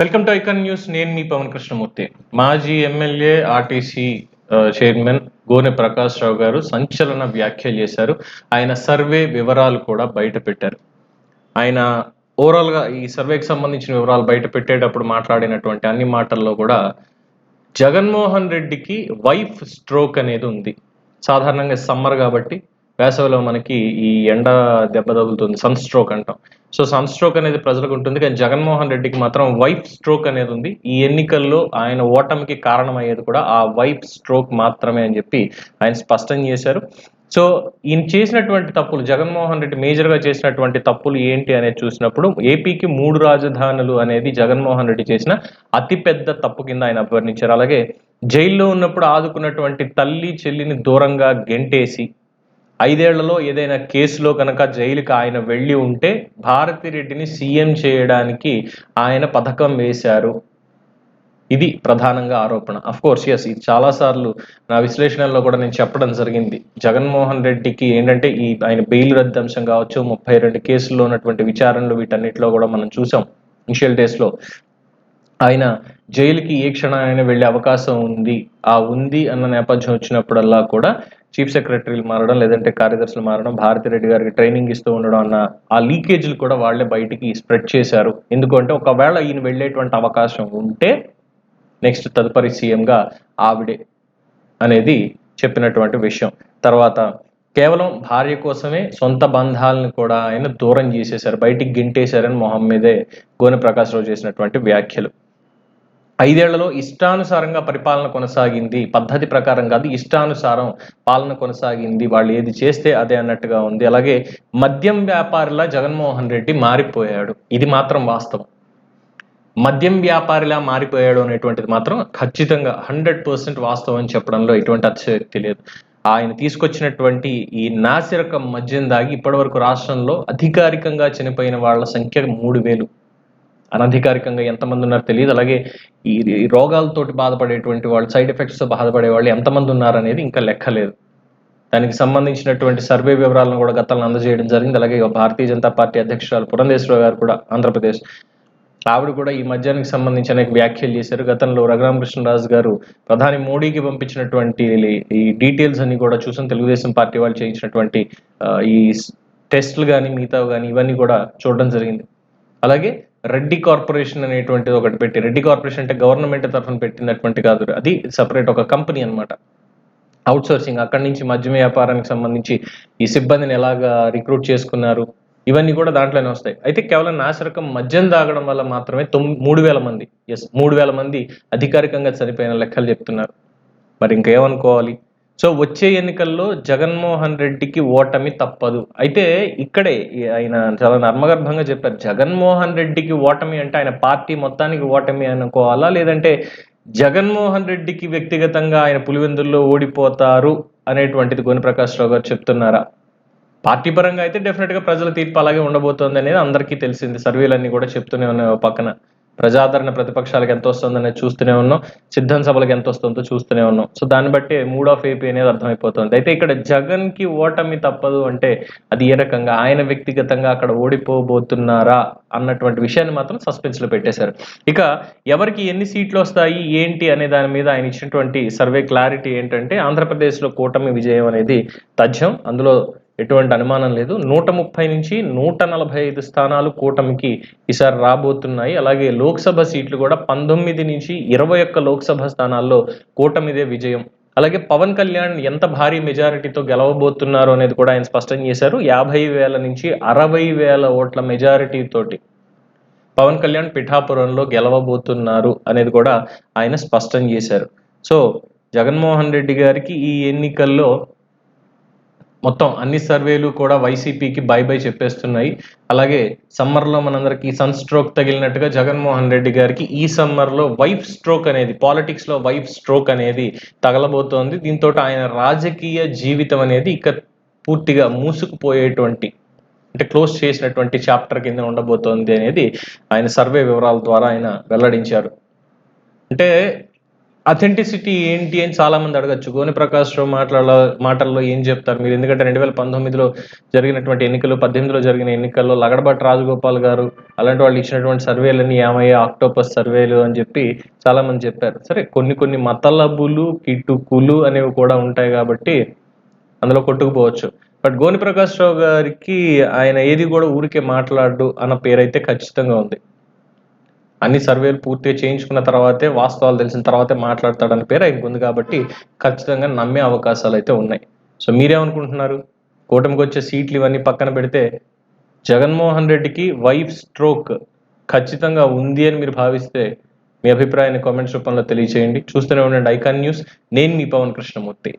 Welcome to icon news. నేను మీ పవన్ కృష్ణమూర్తి. మాజీ MLA RTC chairman Gone Prakash Rao గారు సంచలన వ్యాఖ్యలు చేశారు. ఆయన సర్వే వివరాలు కూడా బయట పెట్టారు. ఆయన ఓవరాల్గా ఈ సర్వేకి సంబంధించిన వివరాలు బయట పెట్టేటప్పుడు మాట్లాడినటువంటి అన్ని మాటల్లో కూడా జగన్మోహన్ రెడ్డికి వైఫ్ స్ట్రోక్ అనేది ఉంది. సాధారణంగా సమ్మర్ కాబట్టి వేసవిలో మనకి ఈ ఎండ దెబ్బ తగులుతుంది సన్ స్ట్రోక్ అంటాం. సో సన్ స్ట్రోక్ అనేది ప్రజలకు ఉంటుంది కానీ జగన్మోహన్ రెడ్డికి మాత్రం వైఫ్ స్ట్రోక్ అనేది ఉంది. ఈ ఎన్నికల్లో ఆయన ఓటమికి కారణమయ్యేది కూడా ఆ వైఫ్ స్ట్రోక్ మాత్రమే అని చెప్పి ఆయన స్పష్టం చేశారు. సో ఈయన చేసినటువంటి తప్పులు జగన్మోహన్ రెడ్డి మేజర్గా చేసినటువంటి తప్పులు ఏంటి అనేది చూసినప్పుడు ఏపీకి మూడు రాజధానులు అనేది జగన్మోహన్ రెడ్డి చేసిన అతిపెద్ద తప్పు కింద ఆయన అభివర్ణించారు అలాగే జైల్లో ఉన్నప్పుడు ఆదుకున్నటువంటి తల్లి చెల్లిని దూరంగా గెంటేసి ఐదేళ్ళలో ఏదైనా కేసులో కనుక జైలుకి ఆయన వెళ్ళి ఉంటే భారతిరెడ్డిని సీఎం చేయడానికి ఆయన పథకం వేశారు. ఇది ప్రధానంగా ఆరోపణ. అఫ్ కోర్స్ ఎస్ ఇది చాలా సార్లు నా విశ్లేషణలో కూడా నేను చెప్పడం జరిగింది. జగన్మోహన్ రెడ్డికి ఏంటంటే ఈ ఆయన బెయిల్ రద్దు అంశం కావచ్చు ముప్పై రెండు కేసుల్లో ఉన్నటువంటి విచారణలు వీటన్నిటిలో కూడా మనం చూసాం ఇనిషియల్ డేస్లో. ఆయన జైలుకి ఏ క్షణాన్ని వెళ్ళే అవకాశం ఉంది? ఆ ఉంది అన్న నేపథ్యం వచ్చినప్పుడల్లా కూడా చీఫ్ సెక్రటరీలు మారడం లేదంటే కార్యదర్శులు మారడం భారతిరెడ్డి గారికి ట్రైనింగ్ ఇస్తూ ఉండడం అన్న ఆ లీకేజీలు కూడా వాళ్ళే బయటికి స్ప్రెడ్ చేశారు. ఎందుకంటే ఒకవేళ ఈయన వెళ్ళేటువంటి అవకాశం ఉంటే నెక్స్ట్ తదుపరి సీఎంగా ఆవిడే అనేది చెప్పినటువంటి విషయం. తర్వాత కేవలం భార్య కోసమే సొంత బంధాలను కూడా ఆయన దూరం చేసేశారు బయటికి గింటేశారని మొహం మీదే గోనె ప్రకాశ్రావు చేసినటువంటి వ్యాఖ్యలు. ఐదేళ్ళలో ఇష్టానుసారంగా పరిపాలన కొనసాగింది. పద్ధతి ప్రకారం కాదు ఇష్టానుసారం పాలన కొనసాగింది. వాళ్ళు ఏది చేస్తే అదే అన్నట్టుగా ఉంది. అలాగే మద్యం వ్యాపారిలా జగన్మోహన్ రెడ్డి మారిపోయాడు. ఇది మాత్రం వాస్తవం. మద్యం వ్యాపారిలా మారిపోయాడు అనేటువంటిది మాత్రం ఖచ్చితంగా హండ్రెడ్ పర్సెంట్ వాస్తవం అని చెప్పడంలో ఎటువంటి అతిశయోక్తి లేదు. ఆయన తీసుకొచ్చినటువంటి ఈ నాసిరకం మద్యం దాగి ఇప్పటివరకు రాష్ట్రంలో అధికారికంగా చనిపోయిన వాళ్ళ సంఖ్య మూడు వేలు. అనధికారికంగా ఎంతమంది ఉన్నారో తెలియదు. అలాగే ఈ రోగాలతోటి బాధపడేటువంటి వాళ్ళు సైడ్ ఎఫెక్ట్స్తో బాధపడే వాళ్ళు ఎంతమంది ఉన్నారనేది ఇంకా లెక్కలేదు దానికి సంబంధించినటువంటి సర్వే వివరాలను కూడా గతంలో అందజేయడం జరిగింది. అలాగే భారతీయ జనతా పార్టీ అధ్యక్షురాలు పురంధేశ్వర గారు కూడా ఆంధ్రప్రదేశ్ ఆవిడ కూడా ఈ మధ్యానికి సంబంధించి అనేక వ్యాఖ్యలు చేశారు. గతంలో రఘురామకృష్ణరాజు గారు ప్రధాని మోడీకి పంపించినటువంటి ఈ డీటెయిల్స్ అన్ని కూడా చూసాం తెలుగుదేశం పార్టీ వాళ్ళు చేయించినటువంటి ఈ టెస్టులు కానీ మిగతావి కానీ ఇవన్నీ కూడా చూడడం జరిగింది. అలాగే రెడ్డి కార్పొరేషన్ అనేటువంటిది ఒకటి పెట్టి రెడ్డి కార్పొరేషన్ అంటే గవర్నమెంట్ తరఫున పెట్టినటువంటి కాదు అది సపరేట్ ఒక కంపెనీ అనమాట అవుట్సోర్సింగ్ అక్కడి నుంచి మద్యం వ్యాపారానికి సంబంధించి ఈ సిబ్బందిని ఎలాగా రిక్రూట్ చేసుకున్నారు ఇవన్నీ కూడా దాంట్లోనే వస్తాయి. అయితే కేవలం నాశరకం మద్యం తాగడం వల్ల మాత్రమే తొమ్ మూడు వేల మంది ఎస్ మూడు వేల మంది అధికారికంగా చనిపోయిన లెక్కలు చెప్తున్నారు. మరి ఇంకేమనుకోవాలి? సో వచ్చే ఎన్నికల్లో జగన్మోహన్ రెడ్డికి ఓటమి తప్పదు. అయితే ఇక్కడే ఆయన చాలా నర్మగర్భంగా చెప్పారు జగన్మోహన్ రెడ్డికి ఓటమి అంటే ఆయన పార్టీ మొత్తానికి ఓటమి అనుకోవాలా? లేదంటే జగన్మోహన్ రెడ్డికి వ్యక్తిగతంగా ఆయన పులివెందుల్లో ఓడిపోతారు? అనేటువంటిది గోని ప్రకాష్ రావు గారు చెప్తున్నారా? పార్టీ పరంగా అయితే డెఫినెట్గా ప్రజల తీర్పు అలాగే ఉండబోతోంది అనేది అందరికీ తెలిసింది. సర్వేలన్నీ కూడా చెప్తూనే ఉన్నాయి పక్కన. ప్రజాదరణ ప్రతిపక్షాలకు ఎంత వస్తుందనేది చూస్తూనే ఉన్నాం. సిద్ధం సభలకు ఎంత వస్తుందో చూస్తూనే ఉన్నాం. సో దాన్ని బట్టి మూడ్ ఆఫ్ ఏపీ అనేది అర్థమైపోతుంది. అయితే ఇక్కడ జగన్కి ఓటమి తప్పదు అంటే అది ఏ రకంగా? ఆయన వ్యక్తిగతంగా అక్కడ ఓడిపోబోతున్నారా అన్నటువంటి విషయాన్ని మాత్రం సస్పెన్స్లో పెట్టేశారు. ఇక ఎవరికి ఎన్ని సీట్లు వస్తాయి? ఏంటి? అనే దాని మీద ఆయన ఇచ్చినటువంటి సర్వే క్లారిటీ ఏంటంటే ఆంధ్రప్రదేశ్లో కూటమి విజయం అనేది తథ్యం. అందులో ఎటువంటి అనుమానం లేదు. నూట ముప్పై నుంచి నూట నలభై ఐదు స్థానాలు కూటమికి ఈసారి రాబోతున్నాయి. అలాగే లోక్సభ సీట్లు కూడా పంతొమ్మిది నుంచి ఇరవై ఒక్క లోక్సభ స్థానాల్లో కూటమిదే విజయం. అలాగే పవన్ కళ్యాణ్ ఎంత భారీ మెజారిటీతో గెలవబోతున్నారు అనేది కూడా ఆయన స్పష్టం చేశారు. యాభై వేల నుంచి అరవై వేల ఓట్ల మెజారిటీతోటి పవన్ కళ్యాణ్ పిఠాపురంలో గెలవబోతున్నారు అనేది కూడా ఆయన స్పష్టం చేశారు. సో జగన్మోహన్ రెడ్డి గారికి ఈ ఎన్నికల్లో మొత్తం అన్ని సర్వేలు కూడా వైసీపీకి బై బై చెప్పేస్తున్నాయి. అలాగే సమ్మర్లో మనందరికీ సన్ స్ట్రోక్ తగిలినట్టుగా జగన్మోహన్ రెడ్డి గారికి ఈ సమ్మర్లో వైఫ్ స్ట్రోక్ అనేది పాలిటిక్స్లో వైఫ్ స్ట్రోక్ అనేది తగలబోతోంది. దీంతో ఆయన రాజకీయ జీవితం అనేది ఇక పూర్తిగా మూసుకుపోయేటువంటి అంటే క్లోజ్ చేసినటువంటి చాప్టర్ కింద ఉండబోతోంది అనేది ఆయన సర్వే వివరాల ద్వారా ఆయన వెల్లడించారు. అంటే అథెంటిసిటీ ఏంటి అని చాలా మంది అడగచ్చు. గోని ప్రకాష్ రావు మాట్లాడ మాటల్లో ఏం చెప్తారు? మీరు ఎందుకంటే రెండు వేల పంతొమ్మిదిలో జరిగినటువంటి ఎన్నికలు పద్దెనిమిదిలో జరిగిన ఎన్నికల్లో లగడబట్టి రాజగోపాల్ గారు అలాంటి వాళ్ళు ఇచ్చినటువంటి సర్వేలన్నీ ఏమయ్యా ఆక్టోపస్ సర్వేలు అని చెప్పి చాలా మంది చెప్పారు. సరే కొన్ని కొన్ని మతలబులు కిటుకులు అనేవి కూడా ఉంటాయి కాబట్టి అందులో కొట్టుకుపోవచ్చు. బట్ గోని ప్రకాష్ రావు గారికి ఆయన ఏది కూడా ఊరికే మాట్లాడు అన్న పేరైతే ఖచ్చితంగా ఉంది. అన్ని సర్వేలు పూర్తిగా చేయించుకున్న తర్వాతే వాస్తవాలు తెలిసిన తర్వాతే మాట్లాడతాడని పేరు ఆయనకు ఉంది కాబట్టి ఖచ్చితంగా నమ్మే అవకాశాలు అయితే ఉన్నాయి. సో మీరేమనుకుంటున్నారు? కూటమికి వచ్చే సీట్లు ఇవన్నీ పక్కన పెడితే జగన్మోహన్ రెడ్డికి వైఫ్ స్ట్రోక్ ఖచ్చితంగా ఉంది అని మీరు భావిస్తే మీ అభిప్రాయాన్ని కామెంట్స్ రూపంలో తెలియజేయండి చూస్తూనే ఉండండి ఐకాన్ న్యూస్. నేను మీ పవన్ కృష్ణమూర్తి.